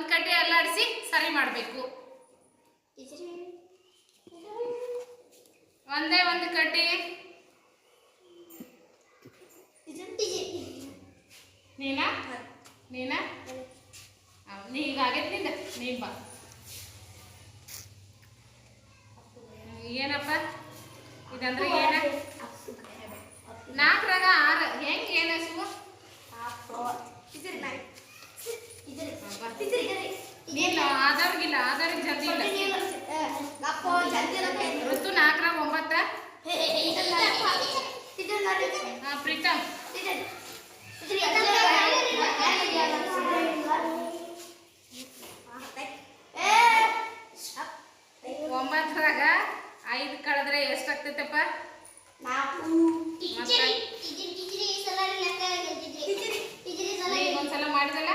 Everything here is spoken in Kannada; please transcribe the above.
ಒಂದು ಕಡೆ ಅಲ್ಲಾಡಿಸಿ ಸರಿ ಮಾಡಬೇಕು. ಒಂದೇ ಒಂದು ಕಡ್ಡಿ ನೀನಾ? ನೀನಾ? ನೀ ಈಗಾಗೈತೆ ನಿಂದ ನೀನ್ ಬಾ. ಏನಪ್ಪ? ಇದಂದ್ರೆ ಏನ? ಆಧಾರ್ಗಿಲ್ಲ ಆದರೆ ಜಲ್ದಿ ಇಲ್ಲ. ಋತು ನಾಲ್ಕರ ಒಂಬತ್ತ ಪ್ರೀತಮ್. ಒಂಬತ್ತರಾಗ ಐದು ಕಳೆದ್ರೆ ಎಷ್ಟಾಗ್ತೈತಪ್ಪ? ಒಂದ್ಸಲ ಮಾಡಿದಲ್ಲ?